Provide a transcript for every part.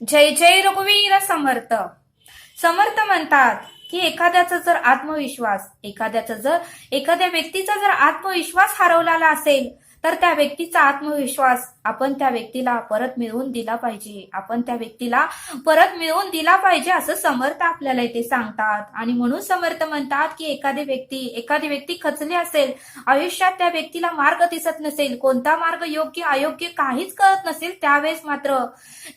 जय जय रघुवीर समर्थ. समर्थ म्हणतात की एखाद्याचा जर आत्मविश्वास एखाद्याचा जर एखाद्या व्यक्तीचा जर आत्मविश्वास हरवलेला असेल तर त्या व्यक्तीचा आत्मविश्वास आपण त्या व्यक्तीला परत मिळवून दिला पाहिजे. आपण त्या व्यक्तीला परत मिळवून दिला पाहिजे असं समर्थ आपल्याला इथे सांगतात. आणि म्हणून समर्थ म्हणतात की एखादी व्यक्ती एखादी व्यक्ती खचली असेल आयुष्यात त्या व्यक्तीला मार्ग दिसत नसेल कोणता मार्ग योग्य अयोग्य काहीच कळत नसेल त्यावेळेस मात्र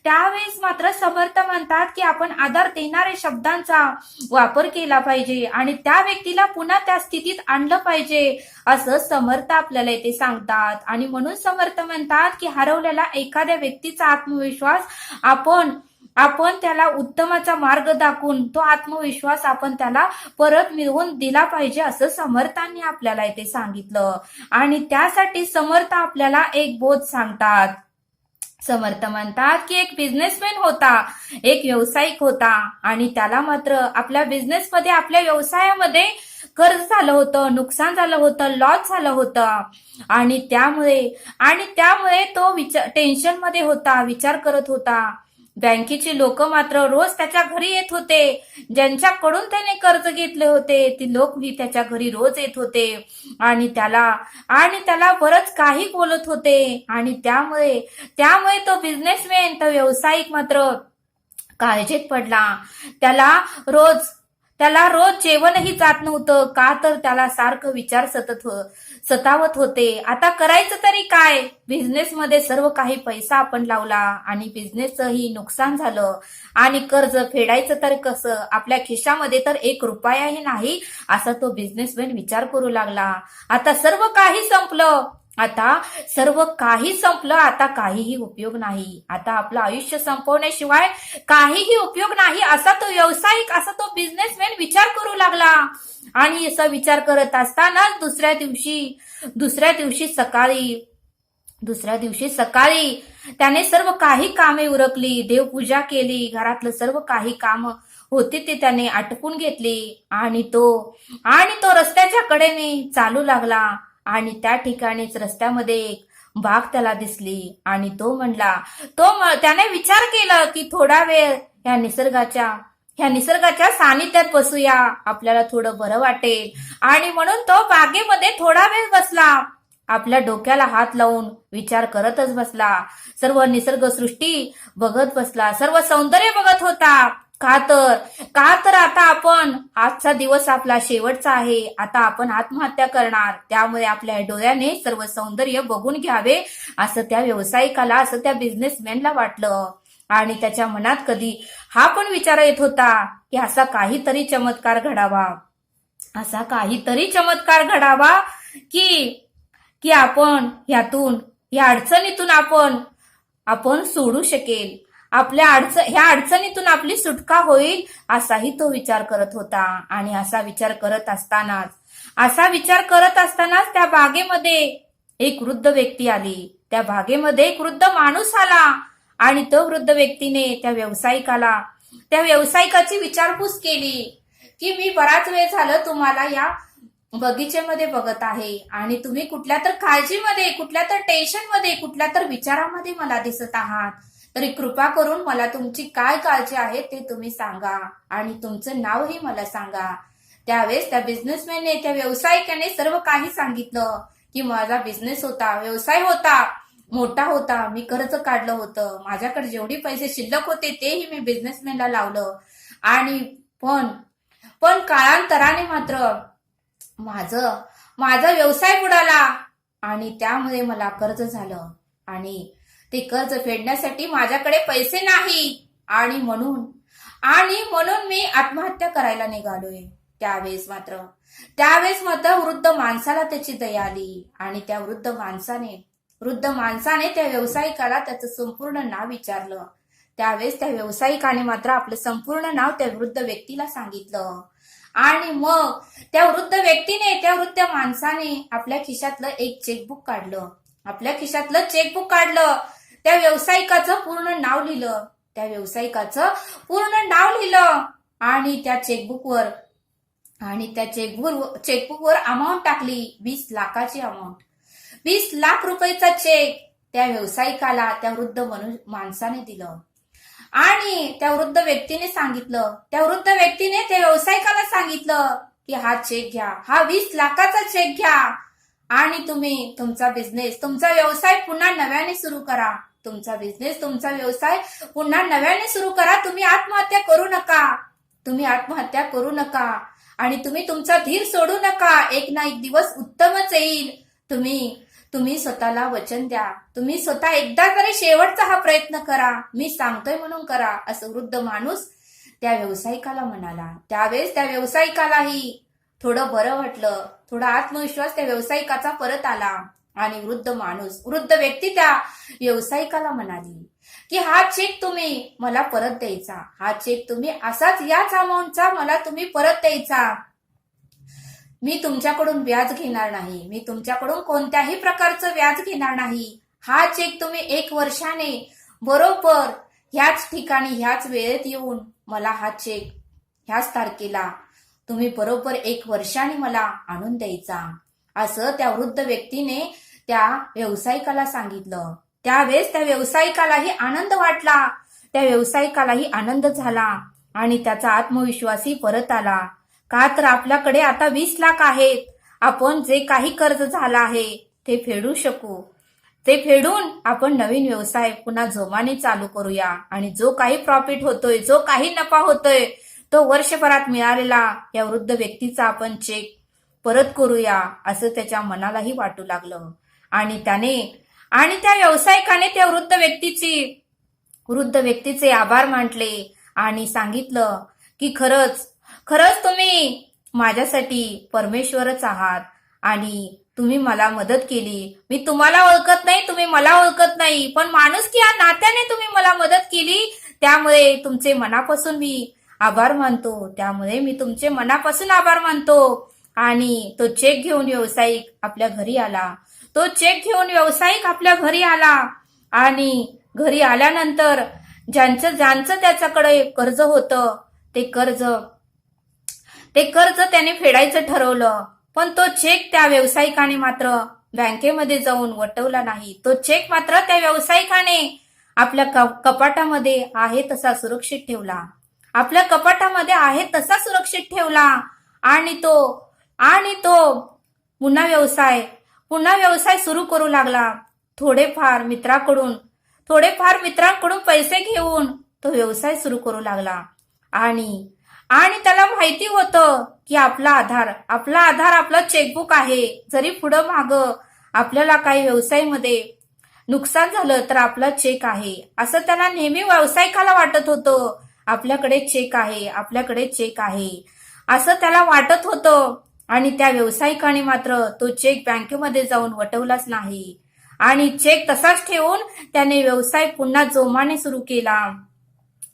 त्यावेळेस मात्र समर्थ म्हणतात की आपण आधार देणाऱ्या शब्दांचा वापर केला पाहिजे आणि त्या व्यक्तीला पुन्हा त्या स्थितीत आणलं पाहिजे असं समर्थ आपल्याला इथे सांगतात. आणि म्हणून समर्थ म्हणतात की हरवलेला एखाद्या व्यक्तीचा आत्मविश्वास आपण आपण त्याला उत्तमाचा मार्ग दाखवून तो आत्मविश्वास आपण त्याला परत मिळवून दिला पाहिजे असं समर्थांनी आपल्याला इथे सांगितलं. आणि त्यासाठी समर्थ आपल्याला एक बोध सांगतात. समर्थ म्हणतात की एक बिझनेसमॅन होता एक व्यावसायिक होता. आणि त्याला मात्र आपल्या बिझनेसमध्ये आपल्या व्यवसायामध्ये कर्ज झालं होतं नुकसान झालं होतं लॉस झालं होतं. आणि त्यामुळे आणि त्यामुळे तो विचार टेन्शनमध्ये होता विचार करत होता. बँकेची लोक मात्र रोज त्याच्या घरी येत होते. ज्यांच्याकडून त्याने कर्ज घेतले होते ती लोक त्याच्या घरी रोज येत होते. आणि त्याला आणि त्याला बरंच काही बोलत होते. आणि त्यामुळे त्यामुळे तो बिझनेसमॅन तो व्यावसायिक मात्र काळजीत पडला. त्याला रोज त्याला रोज जेवणही जात नव्हतं. का तर त्याला सारखं विचार सतत हो- सतावत होते. आता करायचं तरी काय? बिझनेसमध्ये सर्व काही पैसा आपण लावला आणि बिझनेसचंही नुकसान झालं. आणि कर्ज फेडायचं तर कसं? आपल्या खिशामध्ये तर एक रुपयाही नाही असा तो बिझनेसमॅन विचार करू लागला. आता सर्व काही संपलं. आता सर्व काही संपलं आता काहीही उपयोग नाही. आता आपलं आयुष्य संपवण्याशिवाय काहीही उपयोग नाही. असा तो व्यावसायिक असा तो बिझनेसमॅन विचार करू लागला. आणि असा विचार करत असताना दुसऱ्या दिवशी दुसऱ्या दिवशी सकाळी दुसऱ्या दिवशी सकाळी त्याने सर्व काही कामे उरकली. देवपूजा केली घरातलं सर्व काही काम होते ते त्याने आटपून घेतली. आणि तो आणि तो रस्त्याच्या कडेने चालू लागला. आणि त्या ठिकाणीच रस्त्यामध्ये एक वाघ त्याला दिसली आणि तो म्हणला तो त्याने विचार केला की थोडा वेळ या निसर्गाच्या ह्या निसर्गाच्या सानिध्यात बसूया आपल्याला थोडं बरं वाटेल. आणि म्हणून तो बागेमध्ये थोडा वेळ बसला. आपल्या डोक्याला हात लावून विचार करतच बसला. सर्व निसर्ग सृष्टी बघत बसला. सर्व सौंदर्य बघत होता. का तर? का तर आता आपण आजचा दिवस आपला शेवटचा आहे. आता आपण आत्महत्या करणार. त्यामुळे आपल्या डोळ्याने सर्व सौंदर्य बघून घ्यावे असं त्या व्यावसायिकाला असं त्या बिझनेसमॅनला वाटलं. आणि त्याच्या मनात कधी हा पण विचार येत होता की असा काहीतरी चमत्कार घडावा. असा काहीतरी चमत्कार घडावा की की आपण ह्यातून या अडचणीतून आपण आपण सोडू शकेल. आपल्या अडचण ह्या अडचणीतून आपली सुटका होईल असाही तो विचार करत होता. आणि असा विचार करत असतानाच असा विचार करत असतानाच त्या बागेमध्ये एक वृद्ध व्यक्ती आली. त्या बागेमध्ये एक वृद्ध माणूस आला. आणि तो वृद्ध व्यक्तीने त्या व्यावसायिकाला त्या व्यावसायिकाची विचारपूस केली की मी बराच वेळ झालं तुम्हाला या बगीचेमध्ये बघत आहे. आणि तुम्ही कुठल्या तर काळजीमध्ये कुठल्या तर टेन्शनमध्ये कुठल्या तर विचारामध्ये मला दिसत आहात. तरी कृपा करून मला तुमची काय काळजी आहे ते तुम्ही सांगा आणि तुमचं नावही मला सांगा. त्यावेळेस त्या बिझनेसमॅनने त्या व्यावसायिकाने सर्व काही सांगितलं की माझा बिझनेस होता व्यवसाय होता मोठा होता मी कर्ज काढलं होतं माझ्याकडे जेवढे पैसे शिल्लक होते तेही मी बिझनेसमॅनला लावलं. आणि पण पण काळांतराने मात्र माझं माझा व्यवसाय बुडाला आणि त्यामुळे मला कर्ज झालं. आणि ते कर्ज फेडण्यासाठी माझ्याकडे पैसे नाही. आणि म्हणून आणि म्हणून मी आत्महत्या करायला निघालोय. त्यावेळेस मात्र त्यावेळेस मात्र वृद्ध माणसाला त्याची दया आली. आणि त्या वृद्ध माणसाने वृद्ध माणसाने त्या व्यावसायिकाला त्याचं संपूर्ण नाव विचारलं. त्यावेळेस त्या व्यावसायिकाने मात्र आपलं संपूर्ण नाव त्या वृद्ध व्यक्तीला सांगितलं. आणि मग त्या वृद्ध व्यक्तीने त्या वृद्ध माणसाने आपल्या खिशातलं एक चेकबुक काढलं. आपल्या खिशातलं चेकबुक काढलं. त्या व्यावसायिकाचं पूर्ण नाव लिहिलं. त्या व्यावसायिकाचं पूर्ण नाव लिहिलं. आणि त्या चेकबुकवर आणि त्या चेकबुक चेकबुकवर अमाऊंट टाकली. वीस लाखाची अमाऊंट वीस लाख रुपयेचा चेक त्या व्यावसायिकाला त्या वृद्ध मनु माणसाने दिलं. आणि त्या वृद्ध व्यक्तीने सांगितलं. त्या वृद्ध व्यक्तीने त्या व्यावसायिकाला सांगितलं की हा चेक घ्या. हा वीस लाखाचा चेक घ्या. आणि तुम्ही तुमचा बिझनेस तुमचा व्यवसाय पुन्हा नव्याने सुरू करा. तुमचा बिझनेस तुमचा व्यवसाय पुन्हा नव्याने सुरू करा. तुम्ही आत्महत्या करू नका. तुम्ही आत्महत्या करू नका. आणि तुम्ही तुमचा धीर सोडू नका. एक ना एक दिवस उत्तमच येईल. तुम्ही तुम्ही स्वतःला वचन द्या. तुम्ही स्वतः एकदा तरी शेवटचा हा प्रयत्न करा. मी सांगतोय म्हणून करा असं वृद्ध माणूस त्या व्यावसायिकाला म्हणाला. त्यावेळेस त्या व्यावसायिकालाही थोडं बरं वाटलं थोडा आत्मविश्वास त्या व्यावसायिकाचा परत आला आणि वृद्ध माणूस वृद्ध व्यक्ती त्या व्यावसायिकाला म्हणाली की हा चेक तुम्ही मला परत द्यायचा. हा चेक तुम्ही असाच याच अमाऊंटचा मला तुम्ही परत द्यायचा. मी तुमच्याकडून व्याज घेणार नाही. मी तुमच्याकडून कोणत्याही प्रकारचं व्याज घेणार नाही. हा चेक तुम्ही एक वर्षाने बरोबर ह्याच ठिकाणी ह्याच वेळेत येऊन मला हा चेक ह्याच तारखेला तुम्ही बरोबर एक वर्षाने मला आणून द्यायचा. असं त्या वृद्ध व्यक्तीने त्या व्यावसायिकाला सांगितलं. त्यावेळेस त्या व्यावसायिकालाही आनंद वाटला. त्या व्यावसायिकालाही आनंद झाला आणि त्याचा आत्मविश्वासही परत आला. का तर आपल्याकडे आता वीस लाख आहेत. आपण जे काही कर्ज झालं आहे ते फेडू शकू. ते फेडून आपण नवीन व्यवसाय पुन्हा जोमाने चालू करूया. आणि जो काही प्रॉफिट होतोय जो काही नफा होतोय तो वर्षभरात मिळालेला या वृद्ध व्यक्तीचा आपण चेक परत करूया असं त्याच्या मनालाही वाटू लागलं. आणि त्याने आणि त्या व्यावसायिकाने त्या वृद्ध व्यक्तीची वृद्ध व्यक्तीचे आभार मानले आणि सांगितलं की खरंच खरंच तुम्ही माझ्यासाठी परमेश्वरच आहात आणि तुम्ही मला मदत केली. मी तुम्हाला ओळखत नाही तुम्ही मला ओळखत नाही पण माणूस की या नात्याने तुम्ही मला मदत केली. त्यामुळे तुमचे मनापासून मी आभार मानतो. त्यामुळे मी तुमचे मनापासून आभार मानतो. आणि तो चेक घेऊन व्यावसायिक आपल्या घरी आला. तो चेक घेऊन व्यावसायिक आपल्या घरी आला. आणि घरी आल्यानंतर ज्यांचं ज्यांचं त्याच्याकडे कर्ज होतं ते कर्ज ते कर्ज त्याने फेडायचं ठरवलं. पण तो चेक त्या व्यावसायिकाने मात्र बँकेमध्ये जाऊन वटवला नाही. तो चेक मात्र त्या व्यावसायिकाने आपल्या कपाटामध्ये आहे तसा सुरक्षित ठेवला. आपल्या कपाटामध्ये आहे तसा सुरक्षित ठेवला. आणि तो आणि तो पुन्हा व्यवसाय पुन्हा व्यवसाय सुरू करू लागला. थोडेफार मित्राकडून थोडेफार मित्रांकडून पैसे घेऊन तो व्यवसाय सुरू करू लागला. आणि आणि त्याला माहिती होतं की आपला आधार आपला आधार आपलं चेकबुक आहे. जरी पुढं माग आपल्याला काही व्यवसायामध्ये नुकसान झालं तर आपला चेक आहे. असं त्याला नेहमी व्यावसायिकाला वाटत होतं. आपल्याकडे चेक आहे आपल्याकडे चेक आहे. असं त्याला वाटत होतं. आणि त्या व्यावसायिकाने मात्र तो चेक बँकेमध्ये जाऊन वटवलाच नाही. आणि चेक तसाच ठेवून त्याने व्यवसाय पुन्हा जोमाने सुरू केला.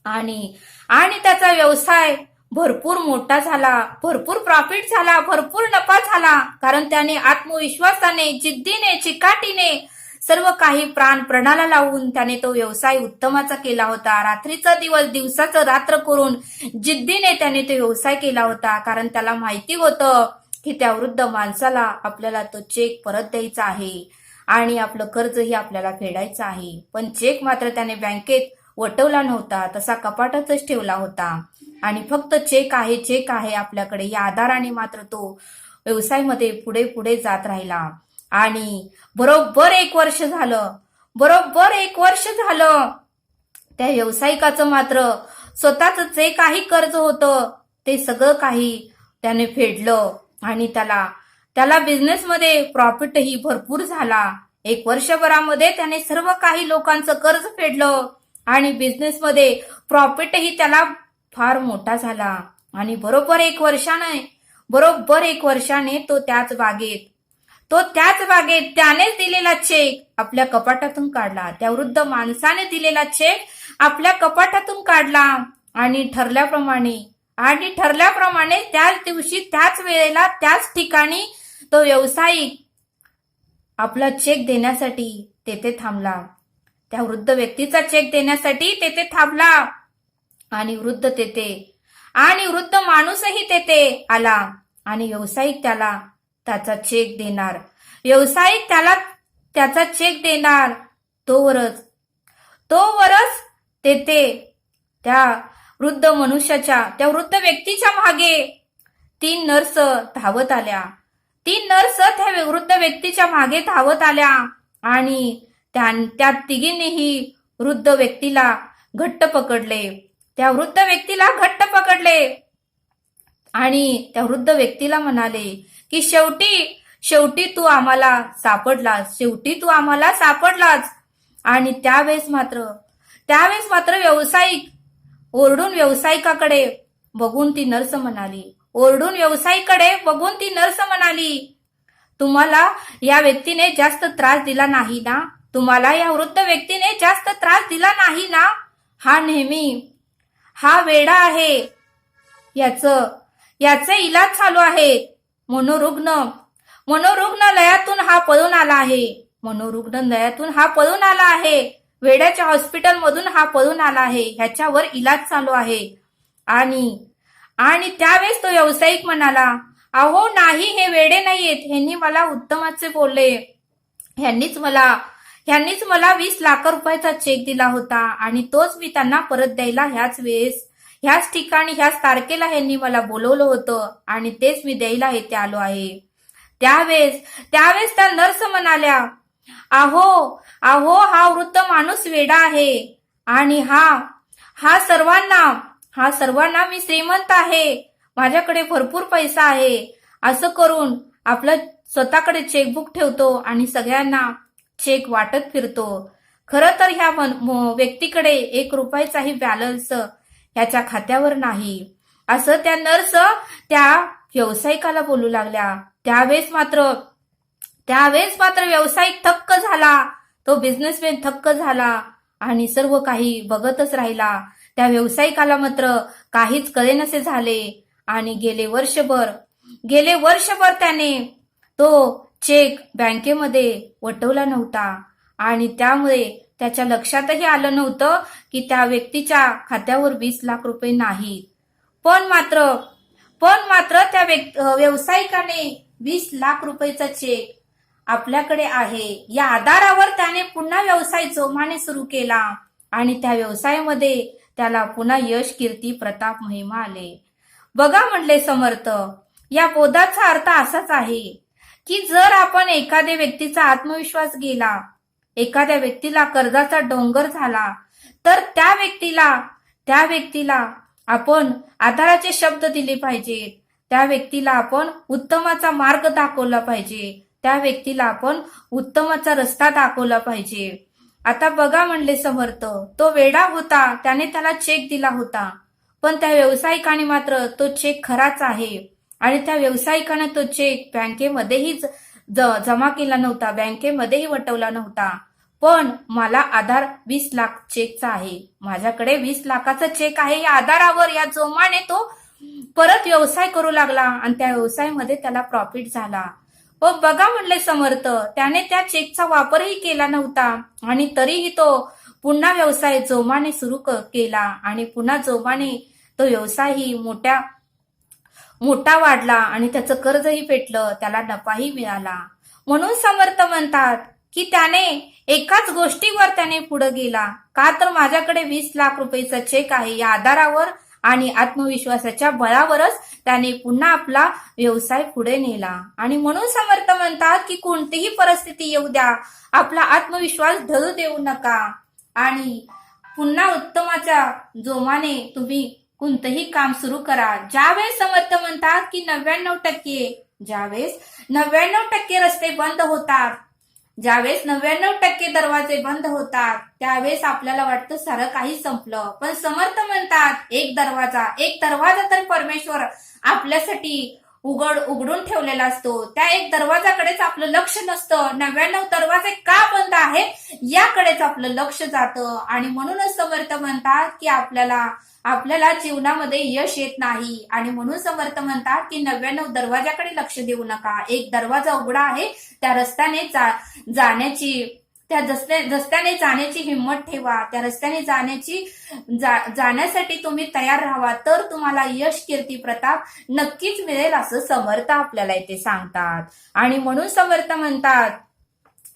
आणि आणि त्याचा व्यवसाय भरपूर मोठा झाला. भरपूर प्रॉफिट झाला. भरपूर नफा झाला. कारण त्याने आत्मविश्वासाने जिद्दीने चिकाटीने सर्व काही प्राण प्रणाला लावून त्याने तो व्यवसाय उत्तमाचा केला होता. रात्रीचा दिवस दिवसाचं रात्र करून जिद्दीने त्याने तो व्यवसाय केला होता. कारण त्याला माहिती होतं की त्या वृद्ध माणसाला आपल्याला तो चेक परत द्यायचा आहे. आणि आपलं कर्जही आपल्याला फेडायचं आहे. पण चेक मात्र त्याने बँकेत वटवला नव्हता. तसा कपाटातच ठेवला होता. आणि फक्त चेक आहे चेक आहे आपल्याकडे. या आधाराने मात्र तो व्यवसायामध्ये पुढे पुढे जात राहिला. आणि बरोबर एक वर्ष झालं बरोबर एक वर्ष झालं त्या व्यावसायिकाचं मात्र स्वतःच जे काही कर्ज होतं ते सगळं काही त्याने फेडलं आणि त्याला त्याला बिझनेसमध्ये प्रॉफिटही भरपूर झाला. एक वर्षभरामध्ये त्याने सर्व काही लोकांचं कर्ज फेडलं आणि बिझनेसमध्ये प्रॉफिटही त्याला फार मोठा झाला. आणि बरोबर एक वर्षाने बरोबर एक वर्षाने तो त्याच बागेत तो त्याच बागेत त्यानेच दिलेला चेक आपल्या कपाटातून काढला. त्या वृद्ध माणसाने दिलेला चेक आपल्या कपाटातून काढला. आणि ठरल्याप्रमाणे आणि ठरल्याप्रमाणे त्याच दिवशी त्याच वेळेला त्याच ठिकाणी तो व्यावसायिक आपला चेक देण्यासाठी तेथे थांबला. त्या वृद्ध व्यक्तीचा चेक देण्यासाठी तेथे थांबला. आणि वृद्ध तेथे आणि वृद्ध माणूसही तेथे आला. आणि व्यावसायिक त्याला त्याचा चेक देणार. व्यावसायिक त्याला त्याचा चेक देणार. तोवरच तोवरच तेथे त्या वृद्ध मनुष्याच्या त्या वृद्ध व्यक्तीच्या मागे तीन नर्स धावत आल्या. तीन नर्स त्या वृद्ध व्यक्तीच्या मागे धावत आल्या आणि त्या त्या तिघींनीही वृद्ध व्यक्तीला घट्ट पकडले. त्या वृद्ध व्यक्तीला घट्ट पकडले आणि त्या वृद्ध व्यक्तीला म्हणाले की शेवटी शेवटी तू आम्हाला सापडलास शेवटी तू आम्हाला सापडलास. आणि त्यावेळेस मात्र त्यावेळेस मात्र व्यावसायिक ओरडून व्यावसायिकाकडे बघून ती नर्स म्हणाली. ओरडून व्यावसायिकडे बघून ती नर्स म्हणाली तुम्हाला या व्यक्तीने जास्त त्रास दिला नाही ना? तुम्हाला या वृद्ध व्यक्तीने जास्त त्रास दिला नाही ना? हा नेहमी हा वेडा आहे. याचं याचे इलाज चालू आहे. मनोरुग्ण. मनोरुग्णालयातून हा पळून आला आहे. मनोरुग्णालयातून हा पळून आला आहे. वेड्याच्या हॉस्पिटलमधून हा पळून आला आहे. ह्याच्यावर इलाज चालू आहे. आणि आणि त्यावेळेस तो व्यावसायिक म्हणाला अहो नाही हे वेडे नाहीयेत. ह्यांनी मला उत्तमाचे बोलले. ह्यांनीच मला ह्यांनीच मला वीस लाख रुपयाचा चेक दिला होता आणि तोच मी त्यांना परत द्यायला ह्याच वेळेस ह्याच ठिकाणी ह्याच तारखेला ह्यांनी मला बोलवलं होतं आणि तेच मी द्यायला येथे आलो आहे. त्यावेळेस त्यावेळेस त्या नर्स म्हणाल्या अहो अहो हा वृद्ध माणूस वेडा आहे आणि हा हा सर्वांना हा सर्वांना मी श्रीमंत आहे. माझ्याकडे भरपूर पैसा आहे. असं करून आपलं स्वतःकडे चेकबुक ठेवतो आणि सगळ्यांना चेक वाटत फिरतो. खरं तर ह्या मन- व्यक्तीकडे एक रुपयाचाही बॅलन्स ह्याच्या खात्यावर नाही. असं त्या नर्स त्या व्यावसायिकाला बोलू लागल्या. त्यावेळेस मात्र त्यावेळेस मात्र व्यावसायिक थक्क झाला. तो बिझनेसमॅन थक्क झाला. आणि सर्व काही बघतच राहिला. त्या व्यावसायिकाला मात्र काहीच कळेनसे झाले. आणि गेले वर्षभर गेले वर्षभर त्याने तो चेक बँकेमध्ये वटवला नव्हता. आणि त्यामुळे त्याच्या लक्षातही आलं नव्हतं की त्या व्यक्तीच्या खात्यावर वीस लाख रुपये नाहीत पण मात्र पण मात्र त्या व्यक्- व्यावसायिकाने वीस लाख रुपयेचा चेक आपल्याकडे आहे. या आधारावर त्याने पुन्हा व्यवसाय जोमाने सुरू केला आणि त्या व्यवसायामध्ये त्याला पुन्हा यश कीर्ती प्रताप महिमा आले. बघा म्हणले समर्थ या बोधाचा अर्थ असाच आहे की जर आपण एखाद्या व्यक्तीचा आत्मविश्वास गेला एखाद्या व्यक्तीला कर्जाचा डोंगर झाला तर त्या व्यक्तीला त्या व्यक्तीला आपण आधाराचे शब्द दिले पाहिजेत त्या व्यक्तीला आपण उत्तमाचा मार्ग दाखवला पाहिजे. त्या व्यक्तीला आपण उत्तमाचा रस्ता दाखवला पाहिजे. आता बघा म्हणले समर्थ तो वेडा होता त्याने त्याला चेक दिला होता. पण त्या व्यावसायिकाने मात्र तो चेक खराच आहे. आणि त्या व्यावसायिकाने तो चेक बँकेमध्येही जमा केला नव्हता बँकेमध्येही वटवला नव्हता. पण मला आधार वीस लाख चेकचा आहे. माझ्याकडे वीस लाखाचा चेक आहे. या आधारावर या जोमाने तो परत व्यवसाय करू लागला आणि त्या व्यवसायामध्ये त्याला प्रॉफिट झाला. व बघा म्हणले समर्थ त्याने त्या चेकचा वापरही केला नव्हता आणि तरीही तो पुन्हा व्यवसाय जोमाने सुरू केला आणि पुन्हा जोमाने तो व्यवसायही मोठ्या मोठा वाढला आणि त्याचं कर्जही पेटलं त्याला नफाही मिळाला. म्हणून समर्थ म्हणतात की त्याने एकाच गोष्टीवर त्याने पुढे गेला. का तर माझ्याकडे वीस लाख रुपयेचा चेक आहे या आधारावर आणि आत्मविश्वासाच्या बळावरच त्याने पुन्हा आपला व्यवसाय पुढे नेला. आणि म्हणून समर्थ म्हणतात की कोणतीही परिस्थिती येऊ द्या. आपला आत्मविश्वास धरू देऊ नका. आणि पुन्हा उत्तमाच्या जोमाने तुम्ही कोणतंही काम सुरू करा. ज्यावेळेस समर्थ म्हणतात की नव्याण्णव टक्के ज्यावेळेस नव्याण्णव टक्के रस्ते बंद होतात ज्यावेळेस नव्याण्णव टक्के दरवाजे बंद होतात त्यावेळेस आपल्याला वाटतं सारं काही संपलं. पण समर्थ म्हणतात एक दरवाजा एक दरवाजा तर परमेश्वर आपल्यासाठी उघड उघडून ठेवलेला असतो. त्या एक दरवाजाकडेच आपलं लक्ष नसतं. नव्याण्णव दरवाजे का बंद आहे? याकडेच आपलं लक्ष जातं. आणि म्हणूनच समर्थ म्हणतात की आपल्याला आपल्याला जीवनामध्ये यश येत नाही. आणि म्हणून समर्थ म्हणतात की नव्याण्णव दरवाजाकडे लक्ष देऊ नका. एक दरवाजा उघडा आहे. त्या रस्त्याने जा जाण्याची त्या रस्त्या रस्त्याने जाण्याची हिंमत ठेवा त्या रस्त्याने जाण्याची जा, जाण्यासाठी तुम्ही तयार राहावा तर तुम्हाला यश कीर्ती प्रताप नक्कीच मिळेल असं समर्थ आपल्याला इथे सांगतात. आणि म्हणून समर्थ म्हणतात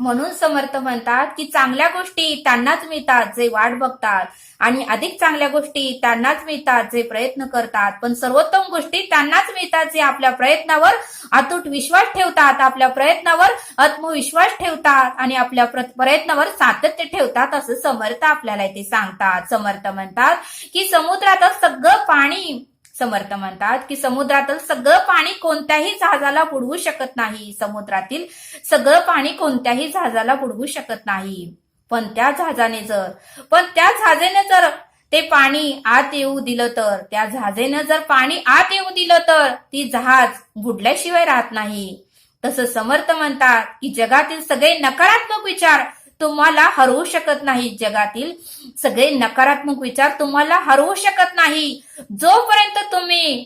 म्हणून समर्थ म्हणतात की चांगल्या गोष्टी त्यांनाच मिळतात जे वाट बघतात. आणि अधिक चांगल्या गोष्टी त्यांनाच मिळतात जे प्रयत्न करतात. पण सर्वोत्तम गोष्टी त्यांनाच मिळतात जे आपल्या प्रयत्नावर अतूट विश्वास ठेवतात. आपल्या प्रयत्नावर आत्मविश्वास ठेवतात आणि आपल्या प्रयत्नावर सातत्य ठेवतात असं समर्थ आपल्याला इथे सांगतात. समर्थ म्हणतात की समुद्रात सगळं पाणी समर्थ म्हणतात की समुद्रातील सगळं पाणी कोणत्याही जहाजाला बुडवू शकत नाही. समुद्रातील सगळं पाणी कोणत्याही जहाजाला बुडवू शकत नाही. पण त्या जहाजाने जर पण त्या जहाजाने जर ते पाणी आत येऊ दिलं तर त्या जहाजेनं जर पाणी आत येऊ दिलं तर ती जहाज बुडल्याशिवाय राहत नाही. तसं समर्थ म्हणतात की जगातील सगळे नकारात्मक विचार तुम्हाला हरवू शकत नाही. जगातील सगळे नकारात्मक विचार तुम्हाला हरवू शकत नाही. जोपर्यंत तुम्ही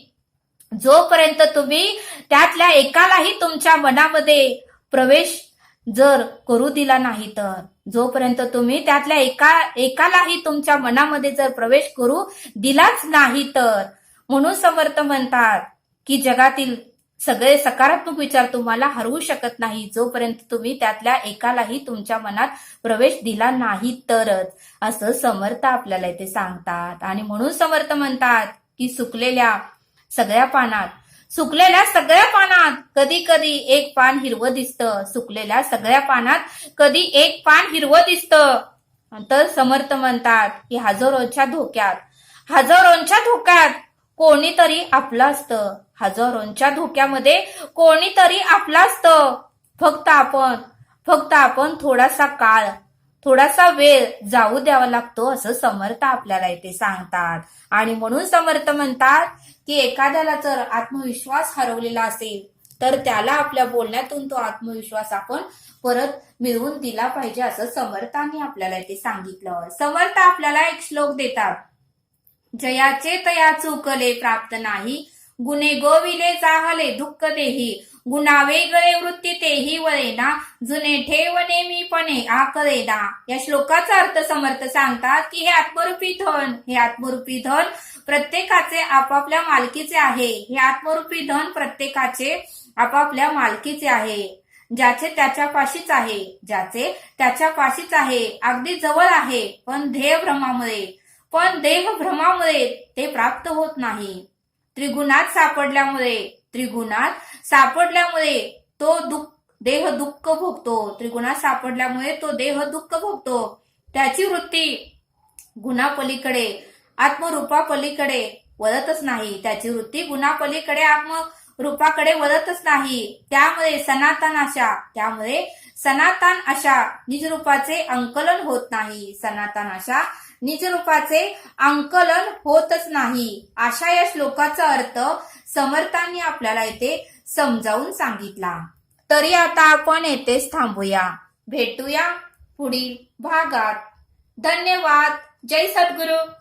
जोपर्यंत तुम्ही त्यातल्या एकालाही तुमच्या मनामध्ये प्रवेश जर करू दिला नाही तर जोपर्यंत तुम्ही त्यातल्या एका एकालाही तुमच्या मनामध्ये जर प्रवेश करू दिलाच नाही तर म्हणून समर्थ म्हणतात की जगातील सगळे सकारात्मक विचार तुम्हाला हरवू शकत नाही. जोपर्यंत तुम्ही त्यातल्या एकालाही तुमच्या मनात प्रवेश दिला नाही तरच. असं समर्थ आपल्याला इथे सांगतात. आणि म्हणून समर्थ म्हणतात की सुकलेल्या सगळ्या पानात सुकलेल्या सगळ्या पानात कधी कधी एक पान हिरवं दिसतं. सुकलेल्या सगळ्या पानात कधी एक पान हिरवं दिसतं. तर समर्थ म्हणतात की हजारोच्या धोक्यात हजारोंच्या धोक्यात कोणीतरी आपलं असतं. हजारोंच्या धोक्यामध्ये कोणीतरी आपलं असतं. फक्त आपण फक्त आपण थोडासा काळ थोडासा वेळ जाऊ द्यावा लागतो असं समर्थ आपल्याला इथे सांगतात. आणि म्हणून समर्थ म्हणतात की एखाद्याला जर आत्मविश्वास हरवलेला असेल तर त्याला आपल्या बोलण्यातून तो आत्मविश्वास आपण परत मिळवून दिला पाहिजे असं समर्थांनी आपल्याला इथे सांगितलं. समर्थ आपल्याला एक श्लोक देतात. जयाचे तया चुकले प्राप्त नाही. गुणे गोविले चाहले दुःख देही गुणा वेगळे वृत्ती तेही वळेना. जुने ठेव नेहमीपणे आकरेना या श्लोकाचा अर्थ समर्थ सांगतात की हे आत्मरूपी धन हे आत्मरूपी धन प्रत्येकाचे आपापल्या मालकीचे आहे. हे आत्मरूपी धन प्रत्येकाचे आपापल्या मालकीचे आहे. ज्याचे त्याच्या पाशीच आहे. ज्याचे त्याच्या पाशीच आहे. अगदी जवळ आहे पण ध्येय भ्रमामुळे. पण देहभ्रमामुळे ते प्राप्त होत नाही. त्रिगुणात सापडल्यामुळे त्रिगुणात सापडल्यामुळे तो दुःख देह दुःख भोगतो. त्रिगुणात सापडल्यामुळे तो देह दुःख भोगतो. त्याची वृत्ती गुणापलीकडे आत्मरूपापलीकडे वळतच नाही. त्याची वृत्ती गुणापलीकडे आत्मरूपाकडे वळतच नाही. त्यामुळे सनातन आशा त्यामुळे सनातन अशा निजरूपाचे अंकलन होत नाही. सनातन अशा निजरूपाचे अंकलन होतच नाही. अशा या श्लोकाचा अर्थ समर्थांनी आपल्याला येथे समजावून सांगितला. तरी आता आपण येथेच थांबूया. भेटूया पुढील भागात. धन्यवाद. जय सद्गुरू.